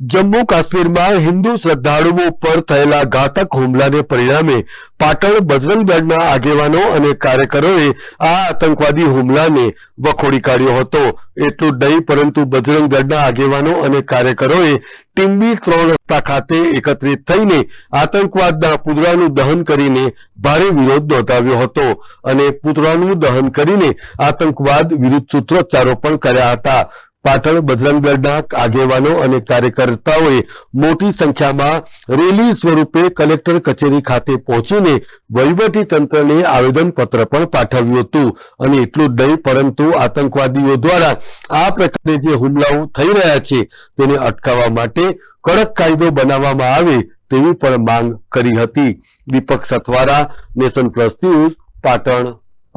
જમ્મુ કાશ્મીરમાં હિન્દુ શ્રદ્ધાળુઓ પર થયેલા ઘાતક હુમલાને પરિણામે પાટણ બજરંગ દળના આગેવાનો અને કાર્યકરોએ આ આતંકવાદી હુમલાને વખોડી કાઢ્યો હતો. એટલું નહીં, પરંતુ બજરંગ દળના આગેવાનો અને કાર્યકરોએ ટીમ્બી ત્રણ રસ્તા ખાતે એકત્રિત થઈને આતંકવાદના પુતળાનું દહન કરીને ભારે વિરોધ નોંધાવ્યો હતો અને પુતળાનું દહન કરીને આતંકવાદ વિરુદ્ધ સૂત્રોચ્ચારો પણ કર્યા હતા. પાટણ બજરંગ દળના આગેવાનો અને કાર્યકર્તાઓએ મોટી સંખ્યામાં રેલી સ્વરૂપે કલેક્ટર કચેરી ખાતે પહોંચીને તંત્રને આવેદનપત્ર પણ પાઠવ્યું હતું. અને એટલું જ નહીં, પરંતુ આતંકવાદીઓ દ્વારા આ પ્રકારે જે હુમલાઓ થઈ રહ્યા છે, તેને અટકાવવા માટે કડક કાયદો બનાવવામાં આવે તેવી પણ માંગ કરી હતી. Deepak Sathwara, Nation Plus News, Patan.